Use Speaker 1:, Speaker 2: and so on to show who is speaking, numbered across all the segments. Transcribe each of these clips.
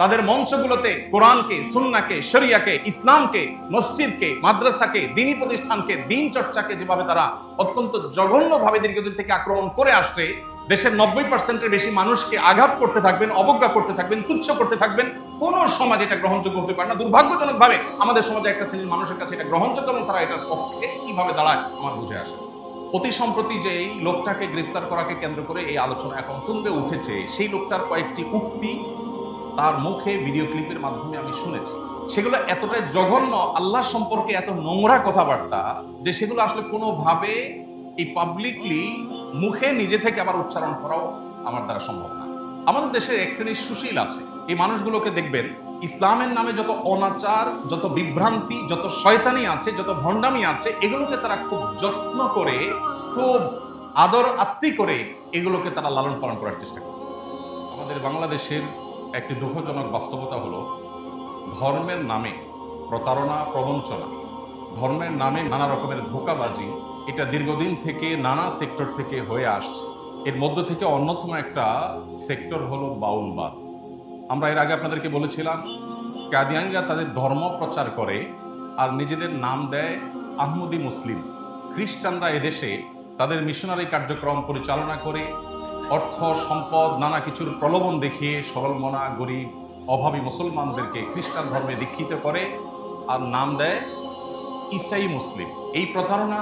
Speaker 1: তাদের মঞ্চগুলোতে কোরআনকে, সুন্নাকে, শরিয়াকে, ইসলামকে, মসজিদকে, মাদ্রাসাকে, দিনী প্রতিষ্ঠানকে, দিন চর্চাকে যেভাবে তারা অত্যন্ত জঘন্যভাবে দীর্ঘদিন থেকে আক্রমণ করে আসছে, দেশের নব্বই পার্সেন্টের বেশি মানুষকে আঘাত করতে থাকবেন, অবজ্ঞা করতে থাকবেন, তুচ্ছ করতে থাকবেন, কোন সমাজ এটা গ্রহণযোগ্য হতে পারে না। দুর্ভাগ্যজনক ভাবে আমাদের সমাজে একটা শ্রেণির মানুষের কাছে এটা গ্রহণযোগ্য এবং তারা এটার পক্ষে কীভাবে দাঁড়ায় আমার বুঝে আসে অতি সম্প্রতি যে এই লোকটাকে গ্রেপ্তার করাকে কেন্দ্র করে এই আলোচনা এখন তুঙ্গে উঠেছে, সেই লোকটার কয়েকটি উক্তি তার মুখে ভিডিও ক্লিপের মাধ্যমে আমি শুনেছি। সেগুলো এতটাই জঘন্য, আল্লাহ সম্পর্কে এত নোংরা কথাবার্তা যে সেগুলো আসলে কোনোভাবে এই পাবলিকলি মুখে নিজে থেকে আবার উচ্চারণ করাও আমার দ্বারা সম্ভব না। আমাদের দেশে এক শ্রেণির সুশীল আছে। এই মানুষগুলোকে দেখবেন, ইসলামের নামে যত অনাচার, যত বিভ্রান্তি, যত শয়তানি আছে, যত ভণ্ডামি আছে, এগুলোকে তারা খুব যত্ন করে, খুব আদর আত্মি করে এগুলোকে তারা লালন পালন করার চেষ্টা করে। আমাদের বাংলাদেশের একটি দুঃখজনক বাস্তবতা হলো, ধর্মের নামে প্রতারণা, প্রবঞ্চনা। ধর্মের নামে নানা রকমের ধোকাবাজি, এটা দীর্ঘদিন থেকে নানা সেক্টর থেকে হয়ে আসছে। এর মধ্য থেকে অন্যতম একটা সেক্টর হলো বাউলবাদ। আমরা এর আগে আপনাদেরকে বলেছিলাম, কাদিয়ানিরা তাদের ধর্ম প্রচার করে আর নিজেদের নাম দেয় আহমদি মুসলিম। খ্রিস্টানরা এদেশে তাদের মিশনারি কার্যক্রম পরিচালনা করে অর্থ, সম্পদ, নানা কিছুর প্রলোভন দেখিয়ে সরলমনা গরিব, অভাবী মুসলমানদেরকে খ্রিস্টান ধর্মে দীক্ষিত করে আর নাম দেয় ইসাই মুসলিম। এই প্রতারণা,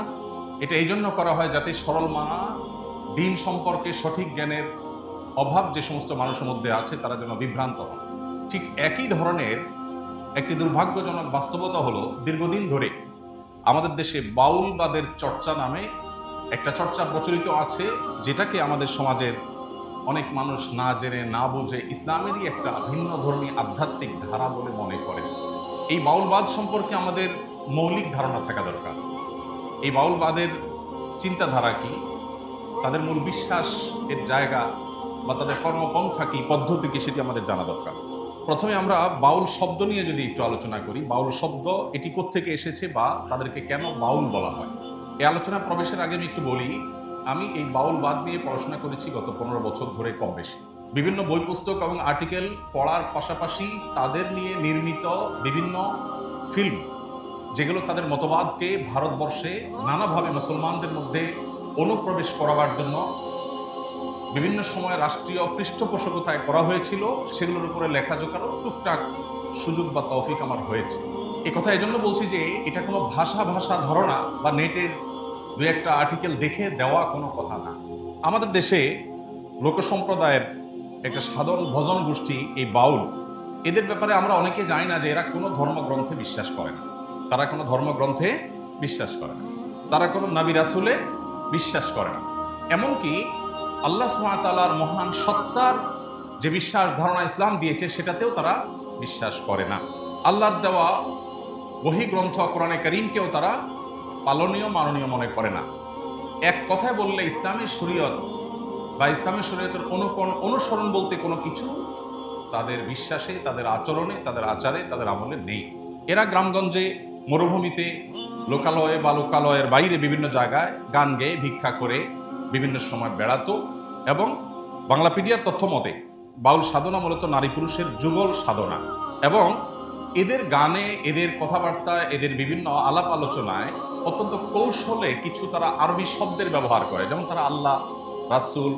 Speaker 1: এটা এই জন্য করা হয় যাতে সরলমানা দিন সম্পর্কে সঠিক জ্ঞানের অভাব যে সমস্ত মানুষের মধ্যে আছে, তারা যেন বিভ্রান্ত হন। ঠিক একই ধরনের একটি দুর্ভাগ্যজনক বাস্তবতা হলো, দীর্ঘদিন ধরে আমাদের দেশে বাউলবাদের চর্চা নামে একটা চর্চা প্রচলিত আছে যেটাকে আমাদের সমাজের অনেক মানুষ না জেনে, না বোঝে ইসলামেরই একটা ভিন্ন ধর্মী আধ্যাত্মিক ধারা বলে মনে করে। এই বাউলবাদ সম্পর্কে আমাদের মৌলিক ধারণা থাকা দরকার। এই বাউলবাদের চিন্তাধারা কি? তাদের মূল বিশ্বাস এর জায়গা বা তাদের কর্মপন্থা কি, পদ্ধতি কি, সেটি আমাদের জানা দরকার। প্রথমে আমরা বাউল শব্দ নিয়ে যদি একটু আলোচনা করি, বাউল শব্দ এটি কোত্থেকে এসেছে বা তাদেরকে কেন বাউল বলা হয়? এই আলোচনা প্রবেশের আগে আমি একটু বলি, আমি এই বাউল বাদ নিয়ে পড়াশোনা করেছি গত পনেরো বছর ধরে কম বেশি। বিভিন্ন বই পুস্তক এবং আর্টিকেল পড়ার পাশাপাশি তাদের নিয়ে নির্মিত বিভিন্ন ফিল্ম, যেগুলো তাদের মতবাদকে ভারতবর্ষে নানাভাবে মুসলমানদের মধ্যে অনুপ্রবেশ করাবার জন্য বিভিন্ন সময় রাষ্ট্রীয় পৃষ্ঠপোষকতায় করা হয়েছিল, সেগুলোর উপরে লেখা লেখাজোখারও টুকটাক সুযোগ বা তৌফিক আমার হয়েছে। এ কথা এই জন্য বলছি যে এটা কোনো ভাষা ভাষা ধারণা বা নেটের দু একটা আর্টিকেল দেখে দেওয়া কোনো কথা না। আমাদের দেশে লোক সম্প্রদায়ের একটা সাধারণ ভজন গোষ্ঠী, এই বাউল, এদের ব্যাপারে আমরা অনেকে জানি না যে এরা কোনো ধর্মগ্রন্থে বিশ্বাস করে না। তারা কোনো ধর্মগ্রন্থে বিশ্বাস করে না। তারা কোনো নাবি রাসুলে বিশ্বাস করে না। এমনকি আল্লাহ সুমাতালার মহান সত্তার যে বিশ্বাস ধারণা ইসলাম দিয়েছে, সেটাতেও তারা বিশ্বাস করে না। আল্লাহর দেওয়া বহি গ্রন্থ কোরআনে করিমকেও তারা পালনীয়, মাননীয় মনে করে না। এক কথায় বললে ইসলামী শরীয়ত বা ইসলামী শরীয়তের অনুকরণ, অনুসরণ বলতে কোনো কিছু তাদের বিশ্বাসে, তাদের আচরণে, তাদের আচারে, তাদের আমলে নেই। এরা গ্রামগঞ্জে, মরুভূমিতে, লোকালয়ে বা লোকালয়ের বাইরে বিভিন্ন জায়গায় গান গেয়ে, ভিক্ষা করে, বিভিন্ন সময় বেড়াতো এবং বাংলাপিডিয়ার তথ্য মতে, বাউল সাধনা মূলত নারী পুরুষের যুগল সাধনা এবং এদের গানে, এদের কথাবার্তা, এদের বিভিন্ন আলাপ আলোচনায় অত্যন্ত কৌশলে কিছু তারা আরবি শব্দের ব্যবহার করে। যেমন তারা আল্লাহ, রাসুল,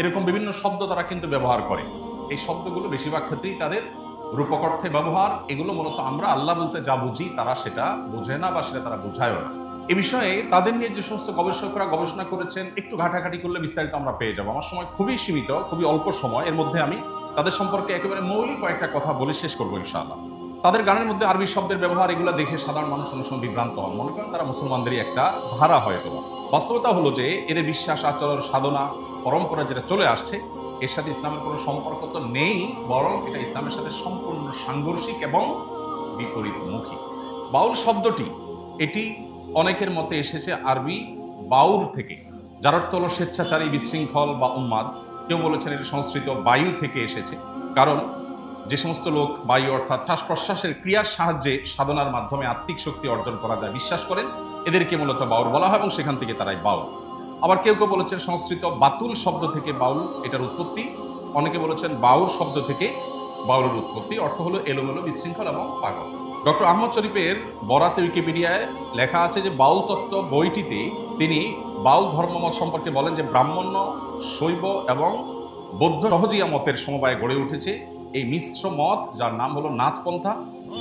Speaker 1: এরকম বিভিন্ন শব্দ তারা কিন্তু ব্যবহার করে। এই শব্দগুলো বেশিরভাগ ক্ষেত্রেই তাদের রূপক অর্থে ব্যবহার। এগুলো মূলত আমরা আল্লাহ বলতে যা বুঝি তারা সেটা বোঝে না বা সেটা তারা বোঝায়ও না। এ বিষয়ে তাদের নিয়ে যে সমস্ত গবেষকরা গবেষণা করেছেন, একটু ঘাটাঘাটি করলে বিস্তারিত আমরা পেয়ে যাব। আমার সময় খুবই সীমিত, খুবই অল্প সময়। এর মধ্যে আমি তাদের সম্পর্কে একেবারে মৌলিক কয়েকটা কথা বলে শেষ করব ইনশাআল্লাহ। তাদের গানের মধ্যে আরবি শব্দের ব্যবহার এগুলো দেখে সাধারণ মানুষ অনেক সময় বিভ্রান্ত হন। মনে করেন তারা মুসলমানদেরই একটা ধারা হয়তো বাস্তবতা হলো যে এদের বিশ্বাস, আচরণ, সাধনা, পরম্পরা যেটা চলে আসছে, এর সাথে ইসলামের কোনো সম্পর্ক তো নেই, বরং এটা ইসলামের সাথে সম্পূর্ণ সাংঘর্ষিক এবং বিপরীতমুখী। বাউল শব্দটি, এটি অনেকের মতে এসেছে আরবি বাউর থেকে, যার অর্থ হলো স্বেচ্ছাচারী, বিশৃঙ্খল বা উন্মাদ। কেউ বলেছেন এটা সংস্কৃত বায়ু থেকে এসেছে, কারণ যে সমস্ত লোক বায়ু অর্থাৎ শ্বাস প্রশ্বাসের ক্রিয়ার সাহায্যে সাধনার মাধ্যমে আত্মিক শক্তি অর্জন করা যায় বিশ্বাস করেন, এদেরকে মূলত বাউল বলা হয় এবং সেখান থেকে তারাই বাউল। আবার কেউ কেউ বলেছেন সংস্কৃত বাতুল শব্দ থেকে বাউল এটার উৎপত্তি, অনেকে বলেছেন বাউল শব্দ থেকে বাউলের উৎপত্তি, অর্থ হলো এলোমেলো, বিশৃঙ্খল এবং পাগল। ডক্টর আহমদ শরীফের বরাতে উইকিপিডিয়ায় লেখা আছে যে বাউল তত্ত্ব বইটিতে তিনি বাউল ধর্মমত সম্পর্কে বলেন যে ব্রাহ্মণ্য, শৈব এবং বৌদ্ধ সহজিয়া মতের সমবায়ে গড়ে উঠেছে। এই মিশ্র মত, যার নাম হলো নাথপন্থা,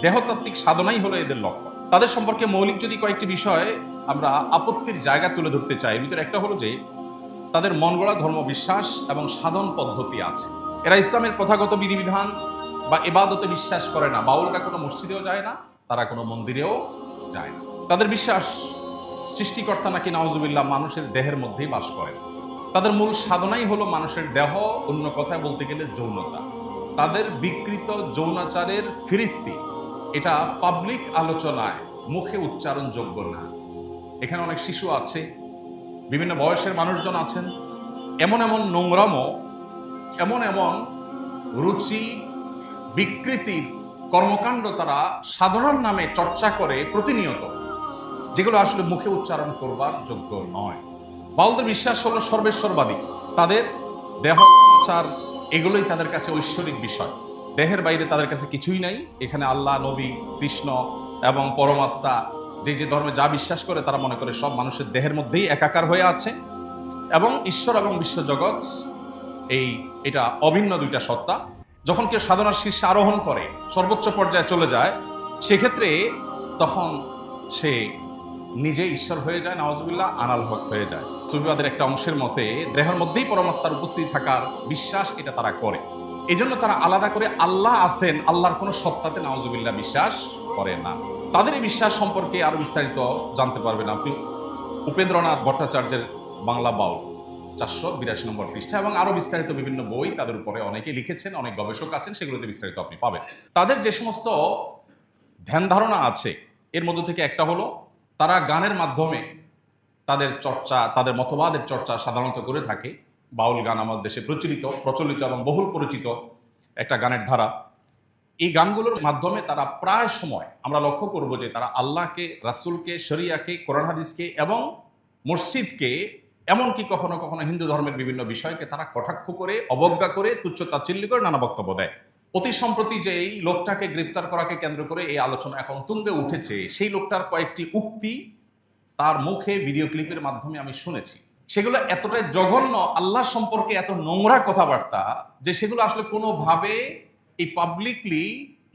Speaker 1: দেহতাত্ত্বিক সাধনাই হলো এদের লক্ষ্য তাদের সম্পর্কে মৌলিক যদি কয়েকটি বিষয় আমরা আপত্তির জায়গা তুলে ধরতে চাই ভিতরে একটা হলো যে, তাদের মন গড়া ধর্ম বিশ্বাস এবং সাধন পদ্ধতি আছে। এরা ইসলামের প্রথাগত বিধিবিধান বা এবাদতে বিশ্বাস করে না। বাউলরা কোনো মসজিদেও যায় না, তারা কোনো মন্দিরেও যায় না। তাদের বিশ্বাস সৃষ্টিকর্তা নাকি নওয়াজুবিল্লাহ মানুষের দেহের মধ্যেই বাস করেন তাদের মূল সাধনাই হলো মানুষের দেহ, অন্য কথায় বলতে গেলে যৌনতা। তাদের বিকৃত যৌনাচারের ফিরিস্তি। এটা পাবলিক আলোচনায় মুখে উচ্চারণযোগ্য না। এখানে অনেক শিশু আছে, বিভিন্ন বয়সের মানুষজন আছেন। এমন এমন নোংরামো এমন এমন রুচি বিকৃতির কর্মকাণ্ড তারা সাধারণ নামে চর্চা করে প্রতিনিয়ত, যেগুলো আসলে মুখে উচ্চারণ করবার যোগ্য নয়। বাউলদের বিশ্বাস হলো সর্বেশ্বরবাদী। তাদের দেহ আচার এগুলোই তাদের কাছে ঐশ্বরিক বিষয়। দেহের বাইরে তাদের কাছে কিছুই নাই। এখানে আল্লাহ, নবী, কৃষ্ণ এবং পরমাত্মা যে যে ধর্মে যা বিশ্বাস করে তারা মনে করে সব মানুষের দেহের মধ্যেই একাকার হয়ে আছে। এবং ঈশ্বর এবং বিশ্বজগৎ এই, এটা অভিন্ন দুইটা সত্তা। যখন কেউ সাধনার শীর্ষে আরোহণ করে, সর্বোচ্চ পর্যায়ে চলে যায়, সেক্ষেত্রে তখন সে নিজে ঈশ্বর হয়ে যায় নওয়াজবিল্লাহ আনাল হক হয়ে যায়। সুফিবাদের একটা অংশের মতে, দেহের মধ্যেই পরমাত্মার উপস্থিতি থাকার বিশ্বাস এটা তারা করে। এই জন্য তারা আলাদা করে আল্লাহ আছেন, আল্লাহর কোনো সত্তাতে নওয়াজবিল্লাহ বিশ্বাস করে না। তাদের এই বিশ্বাস সম্পর্কে আরও বিস্তারিত জানতে পারবেন আপনি। উপেন্দ্রনাথ ভট্টাচার্যের বাংলা বাউল, চারশো বিরাশি নম্বর পৃষ্ঠা, এবং আরও বিস্তারিত বিভিন্ন বই তাদের উপরে অনেকে লিখেছেন, অনেক গবেষক আছেন, সেগুলোতে বিস্তারিত আপনি পাবেন। তাদের যে সমস্ত ধ্যান ধারণা আছে, এর মধ্য থেকে একটা হলো তারা গানের মাধ্যমে তাদের চর্চা, তাদের মতবাদের চর্চা সাধারণত করে থাকে। বাউল গান আমাদের দেশে প্রচলিত প্রচলিত এবং বহুল পরিচিত একটা গানের ধারা। এই গানগুলোর মাধ্যমে তারা প্রায় সময় আমরা লক্ষ্য করব যে তারা আল্লাহকে, রাসূলকে, শরিয়াকে, কোরআন হাদিসকে এবং মসজিদকে, এমনকি কখনো কখনো হিন্দু ধর্মের বিভিন্ন বিষয়কে তারা কটাক্ষ করে, অবজ্ঞা করে, তুচ্ছ তাচ্ছিল্য করে নানা বক্তব্য দেয়। অতি সম্প্রতি যে এই লোকটাকে গ্রেপ্তার করাকে কেন্দ্র করে এই আলোচনা এখন তুঙ্গে উঠেছে, সেই লোকটার কয়েকটি উক্তি তার মুখে ভিডিও ক্লিপের মাধ্যমে আমি শুনেছি। সেগুলো এতটাই জঘন্য আল্লাহ সম্পর্কে এত নোংরা কথাবার্তা যে সেগুলো আসলে কোনোভাবে এই পাবলিকলি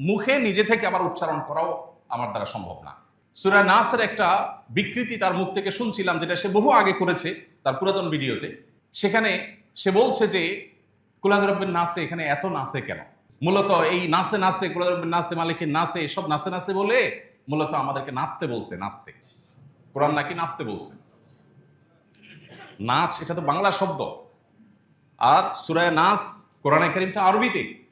Speaker 1: মুখে নিজে থেকে আবার উচ্চারণ করাও আমার দ্বারা সম্ভব না। সুরা নাসের একটা বিকৃতি তার মুখ থেকে শুনছিলাম, যেটা সে বহু আগে করেছে তার পুরাতন ভিডিওতে। সেখানে সে বলছে যে কুলাজরব্বিন নাসে, এখানে এত নাচে কেন? মূলত এই নাচে নাচে নাচে মালিকের নাচে এসব নাচে নাচে বলে মূলত আমাদেরকে নাচতে বলছে, নাচতে। কোরআন নাকি নাচতে বলছে? নাচ, এটা তো বাংলা শব্দ। আর সুরায় নাচ কোরআনে কারিমটা আরবিতে।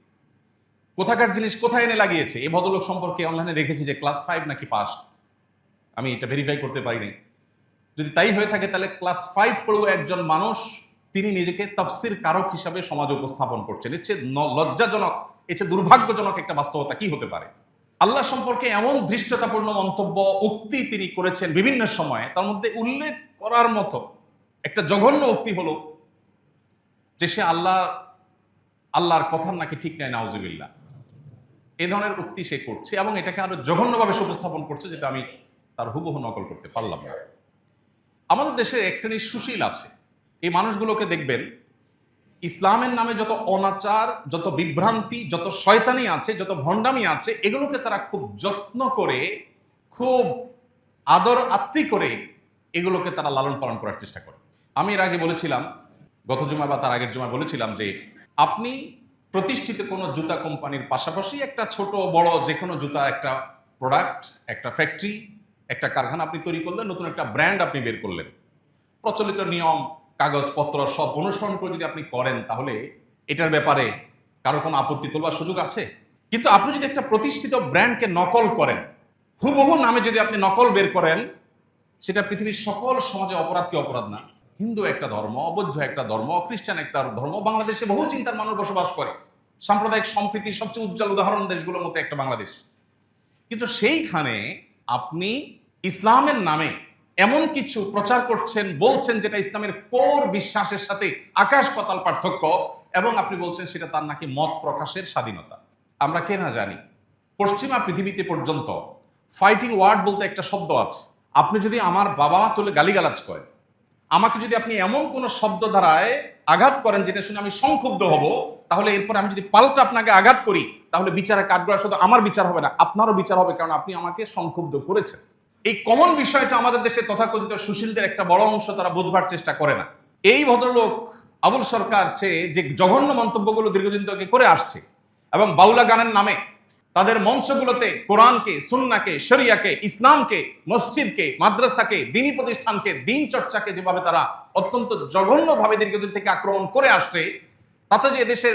Speaker 1: কোথাকার জিনিস কোথায় এনে লাগিয়েছে? এই ভদ্রলোক সম্পর্কে অনলাইনে দেখেছি যে ক্লাস ফাইভ নাকি পাস আমি এটা ভেরিফাই করতে পারিনি। যদি তাই হয়ে থাকে, তাহলে ক্লাস ফাইভ পড়ুয়া একজন মানুষ, তিনি নিজেকে তফসির কারক হিসাবে সমাজে উপস্থাপন করছেন। এর চেয়ে লজ্জাজনক। চেয়ে দুর্ভাগ্যজনক একটা বাস্তবতা কি হতে পারে? আল্লাহ সম্পর্কে এমন ধৃষ্টতাপূর্ণ মন্তব্য, উক্তি তিনি করেছেন বিভিন্ন সময়ে, তার মধ্যে উল্লেখ করার মতো একটা জঘন্য উক্তি হলো যে সে আল্লাহ, আল্লাহর কথার নাকি ঠিক নাই, নাউজুবিল্লাহ। এ ধরনের উক্তি সে করছে এবং এটাকে আরও জঘন্যভাবে উপস্থাপন করছে যেটা আমি তার হুবহু নকল করতে পারলাম না। আমাদের দেশে এক শ্রেণির সুশীল আছে। এই মানুষগুলোকে দেখবেন ইসলামের নামে যত অনাচার, যত বিভ্রান্তি, যত শয়তানি আছে, যত ভণ্ডামি আছে, এগুলোকে তারা খুব যত্ন করে, খুব আদর আত্মি করে এগুলোকে তারা লালন পালন করার চেষ্টা করে। আমি এর আগে বলেছিলাম, গত জুমায় বা তার আগের জুমায় বলেছিলাম যে, আপনি প্রতিষ্ঠিত কোনো জুতা কোম্পানির পাশাপাশি একটা ছোট, বড় যে কোনো জুতা, একটা প্রোডাক্ট একটা ফ্যাক্টরি একটা কারখানা আপনি তৈরি করলেন, নতুন একটা ব্র্যান্ড আপনি বের করলেন। প্রচলিত নিয়ম কাগজপত্র সব অনুসরণ করে যদি আপনি করেন, তাহলে এটার ব্যাপারে কারও কোনো আপত্তি তোলবার সুযোগ আছে? কিন্তু আপনি যদি একটা প্রতিষ্ঠিত ব্র্যান্ডকে নকল করেন, হুবহু নামে যদি আপনি নকল বের করেন, সেটা পৃথিবীর সকল সমাজে অপরাধ কি অপরাধ না? হিন্দু একটা ধর্ম অবৈধ একটা ধর্ম, খ্রিস্টান একটা ধর্ম, বাংলাদেশে বহু চিন্তার মানুষ বসবাস করে। সাম্প্রদায়িক সম্প্রীতির সবচেয়ে উজ্জ্বল উদাহরণ দেশগুলোর মধ্যে একটা বাংলাদেশ। কিন্তু সেইখানে আপনি ইসলামের নামে এমন কিছু প্রচার করছেন, বলছেন যেটা ইসলামের কোর বিশ্বাসের সাথে আকাশ পাতাল পার্থক্য, এবং আপনি বলছেন সেটা তার নাকি মত প্রকাশের স্বাধীনতা। আমরা কে না জানি, পশ্চিমা পৃথিবীতে পর্যন্ত ফাইটিং ওয়ার্ড বলতে একটা শব্দ আছে। আপনি যদি আমার বাবা মা তুলে গালিগালাজ করেন, আমাকে যদি আপনি এমন কোন শব্দ দ্বারায় আঘাত করেন যেটা শুনে আমি সংক্ষুব্ধ হব, তাহলে এরপর আমি যদি পাল্টা আপনাকে আঘাত করি, তাহলে বিচারে কাঠগড়া শুধু আমার বিচার হবে না, আপনারও বিচার হবে, কারণ আপনি আমাকে সংক্ষুব্ধ করেছেন। এই কমন বিষয়টা আমাদের দেশে তথাকথিত সুশীলদের একটা বড় অংশ তারা বোঝবার চেষ্টা করে না। এই ভদ্রলোক আবুল সরকার চেয়ে যে জঘন্য মন্তব্যগুলো দীর্ঘদিন থেকে করে আসছে এবং বাউলা গানের নামে তাদের মঞ্চগুলোতে কোরআনকে, সুন্নাকে, শরিয়াকে, ইসলামকে, মসজিদকে, মাদ্রাসাকে, দিনী প্রতিষ্ঠানকে, দিন চর্চাকে যেভাবে তারা অত্যন্ত জঘন্যভাবে দীর্ঘদিন থেকে আক্রমণ করে আসছে, তাতে যে দেশের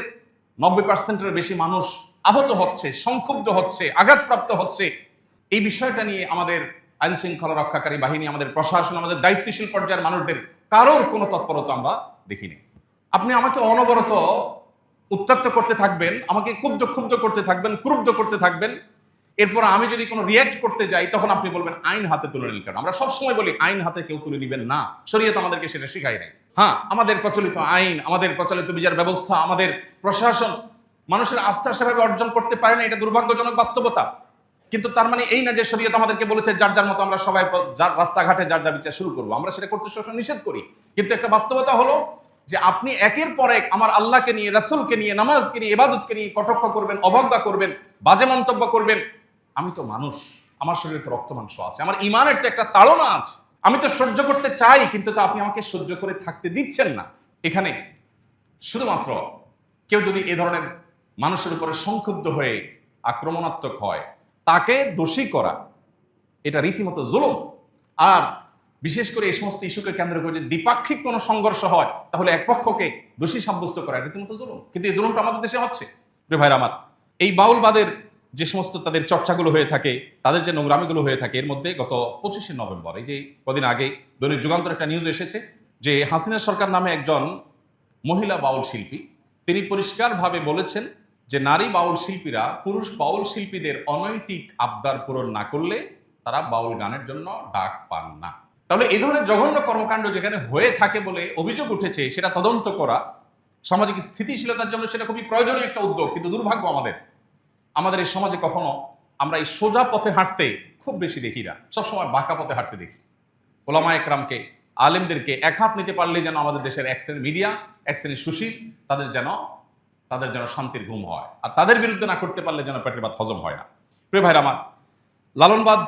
Speaker 1: নব্বই পার্সেন্টের বেশি মানুষ আহত হচ্ছে, সংক্ষুব্ধ হচ্ছে, আঘাতপ্রাপ্ত হচ্ছে, এই বিষয়টা নিয়ে আমাদের আইন শৃঙ্খলা রক্ষাকারী বাহিনী, আমাদের প্রশাসন, আমাদের দায়িত্বশীল পর্যায়ের মানুষদের কারোর কোনো তৎপরতা আমরা দেখিনি। আপনি আমাকে অনবরত উত্তপ্ত করতে থাকবেন, আমাকে ক্ষুব্ধ ক্ষুব্ধ করতে থাকবেন, ক্রুব্ধ করতে থাকবেন। এরপর আমি যদি কোনো রিয়াক্ট করতে যাই, তখন আপনি বলবেন, আইন হাতে তুলে নিন কেন? আমরা সবসময় বলি, আইন হাতে কেউ তুলে নিবেন না। শরীয়ত আমাদেরকে সেটা শিখাই নাই। হ্যাঁ আমাদের প্রচলিত আইন, আমাদের প্রচলিত বিচার ব্যবস্থা, আমাদের প্রশাসন মানুষের আস্থা সেভাবে অর্জন করতে পারে না, এটা দুর্ভাগ্যজনক বাস্তবতা। কিন্তু তার মানে এই না যে শরীয়ত আমাদেরকে বলেছে, যার যার মতো আমরা সবাই যার রাস্তাঘাটে যার যার বিচার শুরু করব। আমরা সেটা করতে সবসময় নিষেধ করি। কিন্তু একটা বাস্তবতা হলো যে আপনি একের পর এক আমার আল্লাহকে নিয়ে, রাসূলকে নিয়ে, নামাজকে নিয়ে, ইবাদতকে নিয়ে কটাক্ষ করবেন, অবজ্ঞা করবেন, বাজে মন্তব্য করবেন। আমি তো মানুষ, আমার শরীরে তো রক্ত মাংস আছে, আমার ইমানের তো একটা তাড়না আছে। আমি তো সহ্য করতে চাই, কিন্তু তো আপনি আমাকে সহ্য করে থাকতে দিচ্ছেন না। এখানে শুধুমাত্র কেউ যদি এ ধরনের মানুষের উপরে সংক্ষুব্ধ হয়ে আক্রমণাত্মক হয় তাকে দোষী করা। এটা রীতিমতো জুলুম। আর বিশেষ করে এই সমস্ত ইস্যুকে কেন্দ্র করে যদি দ্বিপাক্ষিক কোনো সংঘর্ষ হয়, তাহলে এক পক্ষকে দোষী সাব্যস্ত করা রীতিমতো জুলুম। কিন্তু এই জুলুমটা আমাদের দেশে হচ্ছে। প্রিয় ভাইরা আমার, এই বাউলবাদের যে সমস্ত তাদের চর্চাগুলো হয়ে থাকে, তাদের যে নোংরামিগুলো হয়ে থাকে, এর মধ্যে গত পঁচিশে নভেম্বর, এই যে কদিন আগে দৈনিক যুগান্তর একটা নিউজ এসেছে যে হাসিনা সরকার নামে একজন মহিলা বাউল শিল্পী, তিনি পরিষ্কারভাবে বলেছেন যে নারী বাউল শিল্পীরা, পুরুষ বাউল শিল্পীদের অনৈতিক আবদার পূরণ না করলে তারা বাউল গানের জন্য ডাক পান না। তাহলে এই ধরনের জঘন্য কর্মকাণ্ড যেখানে হয়ে থাকে বলে অভিযোগ উঠেছে, সেটা তদন্ত করা সামাজিক স্থিতিশীলতার জন্য সেটা খুবই প্রয়োজনীয় একটা উদ্যোগ, কিন্তু দুর্ভাগ্য আমাদের। আমাদের এই সমাজে কখনো আমরা এই সোজা পথে হাঁটতে খুব বেশি দেখি না। সবসময় বাঁকা পথে হাঁটতে দেখি। ওলামা একরামকে, আলেমদেরকে এক হাত নিতে পারলে যেন আমাদের দেশের এক শ্রেণির মিডিয়া, এক শ্রেণির সুশীল, তাদের যেন তাদের যেন শান্তির ঘুম হয়। আর তাদের বিরুদ্ধে না করতে পারলে যেন পেটের ভাত হজম হয় না। প্রিয় ভাইরা আমার, লালনবাদ,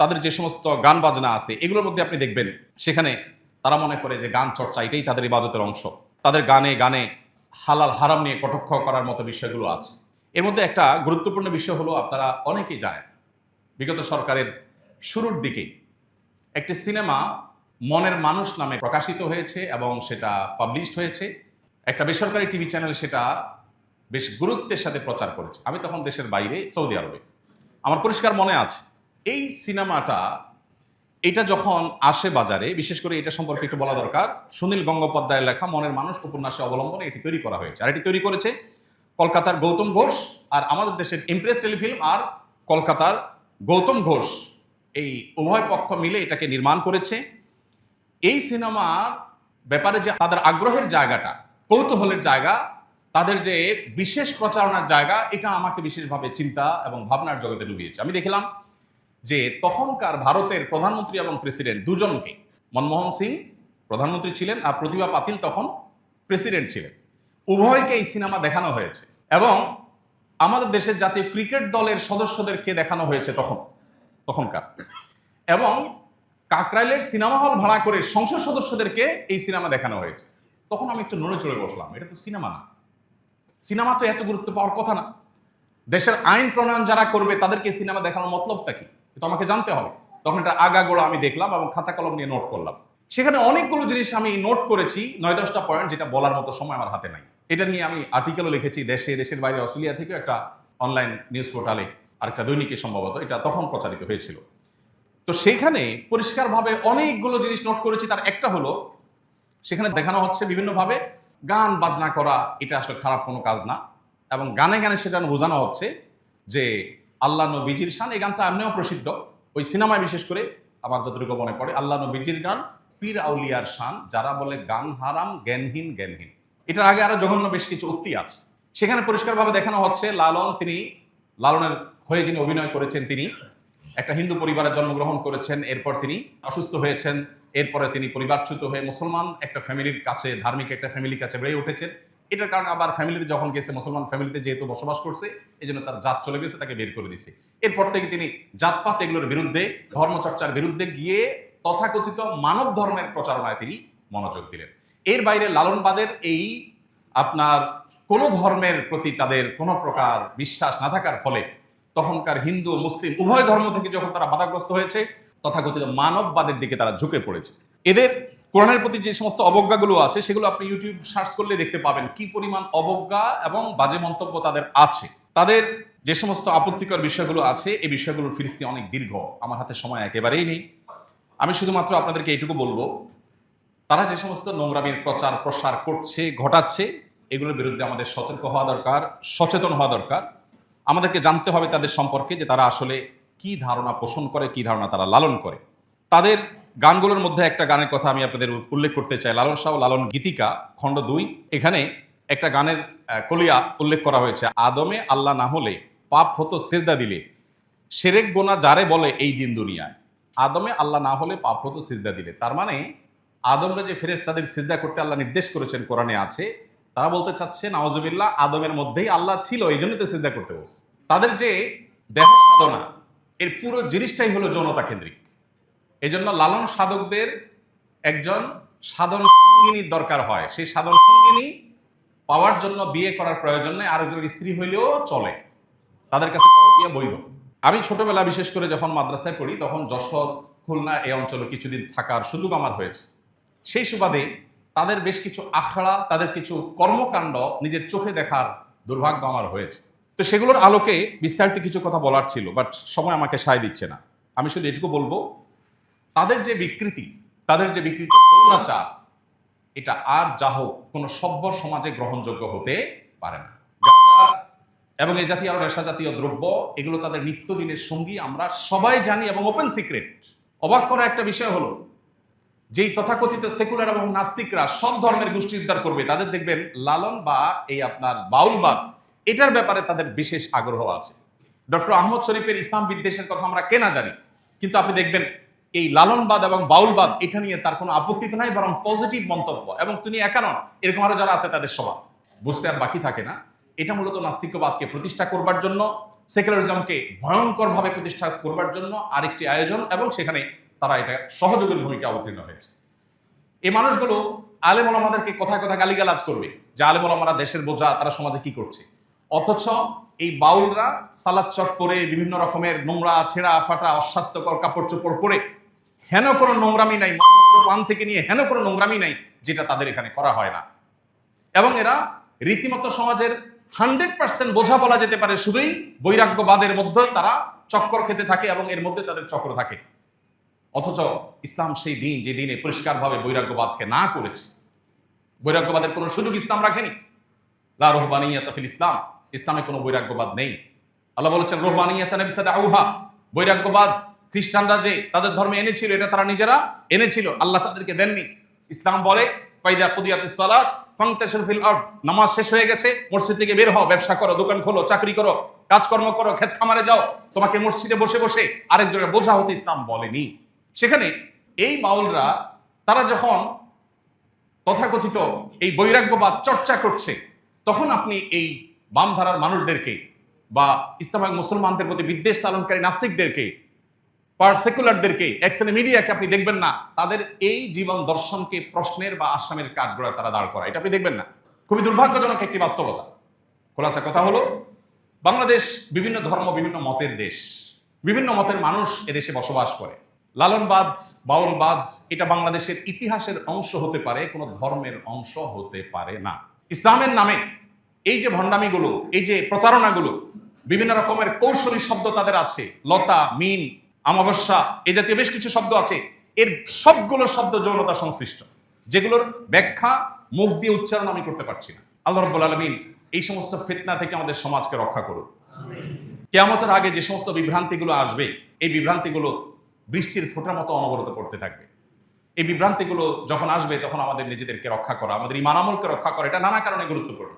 Speaker 1: তাদের যে সমস্ত গান বাজনা আছে, এগুলোর মধ্যে আপনি দেখবেন, সেখানে তারা মনে করে যে গান চর্চা, এটাই তাদের ইবাদতের অংশ। তাদের গানে গানে হালাল হারাম নিয়ে কটক্ষ করার মতো বিষয়গুলো আছে। এর মধ্যে একটা গুরুত্বপূর্ণ বিষয় হলো, আপনারা অনেকেই জানেন, বিগত সরকারের শুরুর দিকে একটি সিনেমা মনের মানুষ নামে প্রকাশিত হয়েছে এবং সেটা পাবলিশড হয়েছে। একটা বেসরকারি টিভি চ্যানেল সেটা বেশ গুরুত্বের সাথে প্রচার করেছে। আমি তখন দেশের বাইরে, সৌদি আরবে। আমার পরিষ্কার মনে আছে, এই সিনেমাটা, এটা যখন আসে বাজারে, বিশেষ করে এটা সম্পর্কে একটু বলা দরকার, সুনীল গঙ্গোপাধ্যায়ের লেখা মনের মানুষ উপন্যাসে অবলম্বনে এটি তৈরি করা হয়েছে। আর এটি তৈরি করেছে কলকাতার গৌতম ঘোষ আর আমাদের দেশের ইমপ্রেস টেলিফিল্ম আর কলকাতার গৌতম ঘোষ। এই উভয় পক্ষ মিলে এটাকে নির্মাণ করেছে। এই সিনেমার ব্যাপারে যে তাদের আগ্রহের জায়গাটা, কৌতূহলের জায়গা তাদের যে বিশেষ প্রচারণার জায়গা, এটা আমাকে বিশেষভাবে চিন্তা এবং ভাবনার জগতে ডুবিয়েছে। আমি দেখলাম যে তখনকার ভারতের প্রধানমন্ত্রী এবং প্রেসিডেন্ট দুজনকে, মনমোহন সিং প্রধানমন্ত্রী ছিলেন আর প্রতিভা পাতিল তখন প্রেসিডেন্ট ছিলেন। উভয়কে এই সিনেমা দেখানো হয়েছে এবং আমাদের দেশের জাতীয় ক্রিকেট দলের সদস্যদেরকে দেখানো হয়েছে তখন, তখনকার। এবং কাকরাইলের সিনেমা হল ভাড়া করে সংসদ সদস্যদেরকে এই সিনেমা দেখানো হয়েছে। তখন আমি একটু নড়ে চড়ে বসলাম, এটা তো সিনেমা না। সিনেমা তো এত গুরুত্ব পাওয়ার কথা না। দেশের আইন প্রণয়ন যারা করবে, তাদেরকে সিনেমা দেখানোর মতলবটা কি? তো আমাকে জানতে হবে। তখন এটা আগা গোড়া আমি দেখলাম এবং খাতা কলম নিয়ে নোট করলাম। সেখানে অনেকগুলো জিনিস আমি নোট করেছি, নয় দশটা পয়েন্ট, যেটা বলার মতো সময় আমার হাতে নাই। এটা নিয়ে আমি আর্টিকেলও লিখেছি, দেশে, দেশের বাইরে, অস্ট্রেলিয়া থেকেও একটা অনলাইন নিউজ পোর্টালে আর একটা দৈনিকে সম্ভবত, এটা তখন প্রচারিত হয়েছিল। তো সেখানে পরিষ্কারভাবে অনেকগুলো জিনিস নোট করেছি, তার একটা হলো, সেখানে দেখানো হচ্ছে বিভিন্নভাবে গান বাজনা করা, এটা আসলে খারাপ কোনো কাজ না। এবং গানে গানে সেটা বোঝানো হচ্ছে যে আল্লাহ নবীজির শান, এই গানটা এমনিও প্রসিদ্ধ। ওই সিনেমায় বিশেষ করে আমার যতটুকু মনে পড়ে, আল্লাহ নবীজির গান পীর আউলিয়ার শান, যারা বলে গান হারাম, জ্ঞানহীন জ্ঞানহীন। এটার আগে আরও জঘন্য বেশ কিছু উক্তি আছে। সেখানে পরিষ্কারভাবে দেখানো হচ্ছে লালন, তিনি, লালনের হয়ে যিনি অভিনয় করেছেন তিনি একটা হিন্দু পরিবারে জন্মগ্রহণ করেছেন, এরপর তিনি অসুস্থ হয়েছেন, এরপরে তিনি পরিবারচ্যুত হয়ে মুসলমান একটা ফ্যামিলির কাছে, ধার্মিক একটা ফ্যামিলির কাছে বেড়ে উঠেছেন। এটার কারণে আবার ফ্যামিলিতে যখন গেছে, মুসলমান ফ্যামিলিতে যেহেতু বসবাস করছে এই জন্য তার জাত চলে গেছে, তাকে বের করে দিছে। এরপর থেকে তিনি জাতপাত এগুলোর বিরুদ্ধে, ধর্মচর্চার বিরুদ্ধে গিয়ে তথাকথিত মানব ধর্মের প্রচারণায় তিনি মনোযোগ দিলেন। এর বাইরে লালনবাদের এই আপনার কোনো ধর্মের প্রতি তাদের কোনো প্রকার বিশ্বাস না থাকার ফলে তখনকার হিন্দু মুসলিম উভয় ধর্ম থেকে যখন তারা বাধাগ্রস্ত হয়েছে, তথাকথিত মানববাদের দিকে তারা ঝুঁকে পড়েছে। এদের কোরআনের প্রতি যে সমস্ত অবজ্ঞাগুলো আছে, সেগুলো আপনি ইউটিউব সার্চ করলে দেখতে পাবেন কি পরিমাণ অবজ্ঞা এবং বাজে মন্তব্য তাদের আছে। তাদের যে সমস্ত আপত্তিকর বিষয়গুলো আছে, এই বিষয়গুলোর ফিরিস্তি অনেক দীর্ঘ। আমার হাতে সময় একেবারেই নেই। আমি শুধুমাত্র আপনাদেরকে এইটুকু বলব, তারা যে সমস্ত নোংরামির প্রচার প্রসার করছে, ঘটাচ্ছে, এগুলোর বিরুদ্ধে আমাদের সতর্ক হওয়া দরকার, সচেতন হওয়া দরকার। আমাদেরকে জানতে হবে তাদের সম্পর্কে যে তারা আসলে কি ধারণা পোষণ করে, কি ধারণা তারা লালন করে। তাদের গানগুলোর মধ্যে একটা গানের কথা আমি আপনাদের উল্লেখ করতে চাই। লালন শাহ লালন গীতিকা, খণ্ড দুই। এখানে একটা গানের কলিয়া উল্লেখ করা হয়েছে। আদমে আল্লাহ না হলে, পাপ হতো সেজদা দিলে। সেরেক গোনা যারে বলে এই দিন দুনিয়ায়। আদমে আল্লাহ না হলে পাপ হতো সিজদা দিলে। তার মানে আদমরা যে ফেরেস তাদের সিজদা করতে আল্লাহ নির্দেশ করেছেন কোরআনে আছে তারা বলতে চাচ্ছে নওয়াজবিল্লাহ আদমের মধ্যেই আল্লাহ ছিল, এই জন্যই তো সিজদা করতে বলছে। তাদের যে দেহ সাধনা, এর পুরো জিনিসটাই হলো যৌনতা কেন্দ্রিক। এই জন্য লালন সাধকদের একজন সাধন সঙ্গিনীর দরকার হয়। সেই সাধন সঙ্গিনী পাওয়ার জন্য বিয়ে করার প্রয়োজন নেই, আরেকজনের স্ত্রী হইলেও চলে। তাদের কাছে বৈধ। আমি ছোটবেলা বিশেষ করে যখন মাদ্রাসায় পড়ি, তখন যশোর, খুলনা এই অঞ্চলে কিছুদিন থাকার সুযোগ আমার হয়েছে। সেই সুবাদে তাদের বেশ কিছু আখড়া, তাদের কিছু কর্মকাণ্ড নিজের চোখে দেখার দুর্ভাগ্য আমার হয়েছে। তো সেগুলোর আলোকে বিস্তারিত কিছু কথা বলার ছিল বাট সময় আমাকে সায় দিচ্ছে না। আমি শুধু এটুকু বলব, তাদের যে বিকৃতি, তাদের যে বিকৃতি যৌনাচার এটা আর যা হোক, কোনো সভ্য সমাজে গ্রহণযোগ্য হতে পারে না। এবং এই জাতীয় আরও নেশা জাতীয় দ্রব্য, এগুলো তাদের নিত্যদিনের সঙ্গী, আমরা সবাই জানি, এবং ওপেন সিক্রেট অবাক করা একটা বিষয় হলো যেই তথাকথিত সেকুলার এবং নাস্তিকরা সব ধর্মের গোষ্ঠী উদ্ধার করবে, তাদের দেখবেন লালন বা এই আপনার বাউলবাদ এটার ব্যাপারে তাদের বিশেষ আগ্রহ আছে। ডক্টর আহমদ শরীফের ইসলাম বিদ্বেষের কথা আমরা কেনা জানি, কিন্তু আপনি দেখবেন এই লালনবাদ এবং বাউলবাদ এটা নিয়ে তার কোনো আপত্তি তো নাই, বরং পজিটিভ মন্তব্য, এবং তিনি একা নন, এরকম আরও যারা আছে তাদের সবার বুঝতে আর বাকি থাকে না। এটা মূলত নাস্তিকবাদকে প্রতিষ্ঠা করবার জন্য সেকুলারিজমকে ভয়ঙ্করভাবে প্রতিষ্ঠা করবার জন্য আরেকটি আয়োজন, এবং সেখানে তারা এটা সহযোগের ভূমিকা অবতীর্ণ হয়েছে। এই মানুষগুলো আলেম ওলামাদেরকে কথায় কথা গালিগালাজ করবে? যে আলেম ওলামারা দেশের বোঝা, তারা সমাজে কি করছে? অথচ এই বাউলরা সালাদ চট পরে বিভিন্ন রকমের নোংরা, ছেঁড়া, ফাটা, অস্বাস্থ্যকর কাপড় চোপড় পরে হেন কোনো নোংরামি নাই পান থেকে নিয়ে হেন কোনো নোংরামি নাই, যেটা তাদের এখানে করা হয় না। এবং এরা রীতিমতো সমাজের হান্ড্রেড পার্সেন্ট বোঝা বলা যেতে পারে, শুধুই বৈরাগ্যবাদের মধ্যে তারা চক্কর খেতে থাকে এবং এর মধ্যে তাদের চক্র থাকে। অথচ ইসলাম সেই দিন যে দিনে পরিষ্কারভাবে বৈরাগ্যবাদকে না করেছে। বৈরাগ্যবাদের কোনো সুযোগ ইসলাম রাখেনি। লা রহবানিয়াত ফিল ইসলাম। ইসলামে কোনো বৈরাগ্যবাদ নেই। আল্লাহ বলেছেন, রহবানিয়াত আউহা বৈরাগ্যবাদ খ্রিস্টানরা যে তাদের ধর্মে এনেছিল, এটা তারা নিজেরা এনেছিল, আল্লাহ তাদেরকে দেননি। ইসলাম বলে নামাজ শেষ হয়ে গেছে, মসজিদ থেকে বের হও, ব্যবসা করো, দোকান খোলো, চাকরি করো, কাজকর্ম করো, ক্ষেত খামারে যাও। তোমাকে মসজিদে বসে বসে আরেকজনের বোঝা হতে ইসলাম বলেনি। সেখানে এই মাউলরা তারা যখন তথাকথিত এই বৈরাগ্যবাদ চর্চা করছে, তখন আপনি এই বাম ধারার মানুষদেরকে বা ইসলাম এবং মুসলমানদের প্রতি বিদ্বেষ লালনকারী নাস্তিকদেরকে পার সেকুলারদেরকে এক্সেনে মিডিয়াকে আপনি দেখবেন না, তাদের এই জীবন দর্শনকে প্রশ্নের বা আসামের কাঠগড়া তারা দাঁড় করা এটা আপনি দেখবেন না। খুবই দুর্ভাগ্যজনক একটি বাস্তবতা। খোলাসা কথা হলো, বাংলাদেশ বিভিন্ন ধর্ম, বিভিন্ন মতের দেশ, বিভিন্ন মতের মানুষ এদেশে বসবাস করে। লালনবাদ বাউলবাদ এটা বাংলাদেশের ইতিহাসের অংশ হতে পারে, কোনো ধর্মের অংশ হতে পারে না। ইসলামের নামে এই যে ভণ্ডামিগুলো, এই যে প্রতারণাগুলো, বিভিন্ন রকমের কৌশলী শব্দ তাদের আছে। লতা, মিন আমাবস্যা এই জাতীয় বেশ কিছু শব্দ আছে। এর সবগুলো শব্দ যৌনতা সংশ্লিষ্ট। যেগুলোর ব্যাখ্যা, মুখ দিয়ে উচ্চারণ আমি করতে পারছি না। আল্লাহ রব্বুল আলমিন এই সমস্ত ফিতনা থেকে আমাদের সমাজকে রক্ষা করুন। কেয়ামতের আগে যে সমস্ত বিভ্রান্তিগুলো আসবে, এই বিভ্রান্তিগুলো বৃষ্টির ফোটার মতো অনবরত পড়তে থাকবে। এই বিভ্রান্তিগুলো যখন আসবে, তখন আমাদের নিজেদেরকে রক্ষা করা, আমাদের ইমান আমলকে রক্ষা করা, এটা নানা কারণে গুরুত্বপূর্ণ।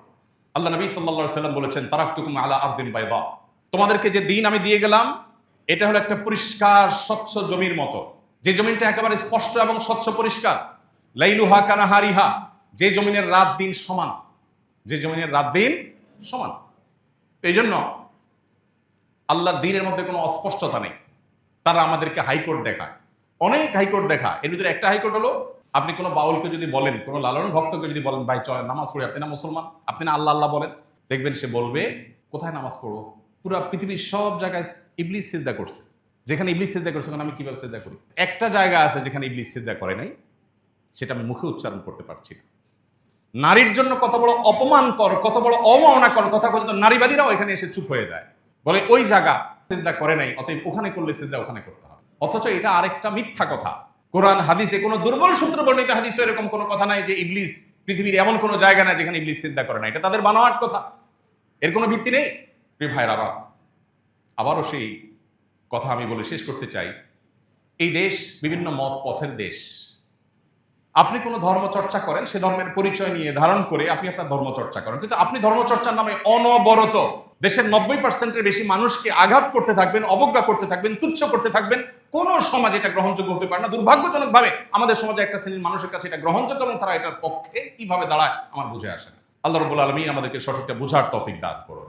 Speaker 1: আল্লাহ নবী সাল্লা সাল্লাম বলেছেন, তারাক্তুকুম আলা আবদিন বাই বা তোমাদেরকে যে দিন আমি দিয়ে গেলাম, এটা হলো একটা পরিষ্কার, স্বচ্ছ জমির মতো। যে জমিনটা একেবারে স্পষ্ট এবং স্বচ্ছ পরিষ্কার। লাইলুহা কানাহারিহা, যে জমিনের রাত দিন সমান। যে জমিনের রাত দিন সমান। এই জন্য আল্লাহর দিনের মধ্যে কোনো অস্পষ্টতা নেই। তারা আমাদেরকে হাইকোর্ট দেখায়। অনেক হাইকোর্ট দেখা এর ভিতরে একটা হাইকোর্ট হলো, আপনি কোনো বাউলকে যদি বলেন, কোনো লালন ভক্তকে যদি বলেন, ভাই, চল, নামাজ পড়ি, আপনি না মুসলমান? আপনি না আল্লাহ আল্লাহ বলেন? দেখবেন সে বলবে, কোথায় নামাজ পড়ব? পুরো পৃথিবীর সব জায়গায় ইবলিস সিজদা করছে। যেখানে ইবলিস সিজদা করছে, ওখানে আমি কীভাবে সিজদা করি? একটা জায়গা আছে যেখানে ইবলিস সিজদা করে নাই, সেটা আমি মুখে উচ্চারণ করতে পারছি না। নারীর জন্য কত বড় অপমানকর, কত বড় অমাননাকর কথা কথিত নারীবাদীরাও এখানে এসে চুপ হয়ে যায়। বলে, ওই জায়গা সিজদা করে নাই, অতএব ওখানে করলে সিজদা ওখানে করতে হবে। অথচ এটা আরেকটা মিথ্যা কথা। কোরআন, হাদিসে কোনো দুর্বল সূত্র বর্ণিত হাদিসে এরকম কোনো কথা নাই যে ইবলিস পৃথিবীর এমন কোনো জায়গা নাই যেখানে ইবলিস সিজদা করে না এটা তাদের বানোয়াট কথা। এর কোনো ভিত্তি নেই? প্রিয় ভাইয়ের, আবার, আবারও সেই কথা আমি বলে শেষ করতে চাই। এই দেশ বিভিন্ন মত পথের দেশ। আপনি কোনো ধর্ম চর্চা করেন, সে ধর্মের পরিচয় নিয়ে ধারণ করে আপনি আপনার ধর্ম চর্চা করেন। কিন্তু আপনি ধর্মচর্চার নামে অনবরত দেশের নব্বই পার্সেন্টের বেশি মানুষকে আঘাত করতে থাকবেন, অবজ্ঞা করতে থাকবেন, তুচ্ছ করতে থাকবেন, কোনো সমাজ এটা গ্রহণযোগ্য হতে পারে না। দুর্ভাগ্যজনকভাবে আমাদের সমাজে একটা শ্রেণির মানুষের কাছে এটা গ্রহণযোগ্য এবং তারা এটার পক্ষে কীভাবে দাঁড়ায় আমার বুঝে আসে না। আল্লাহ রবুল আলমী আমাদেরকে সঠিকটা বোঝার তফিক দান করুন।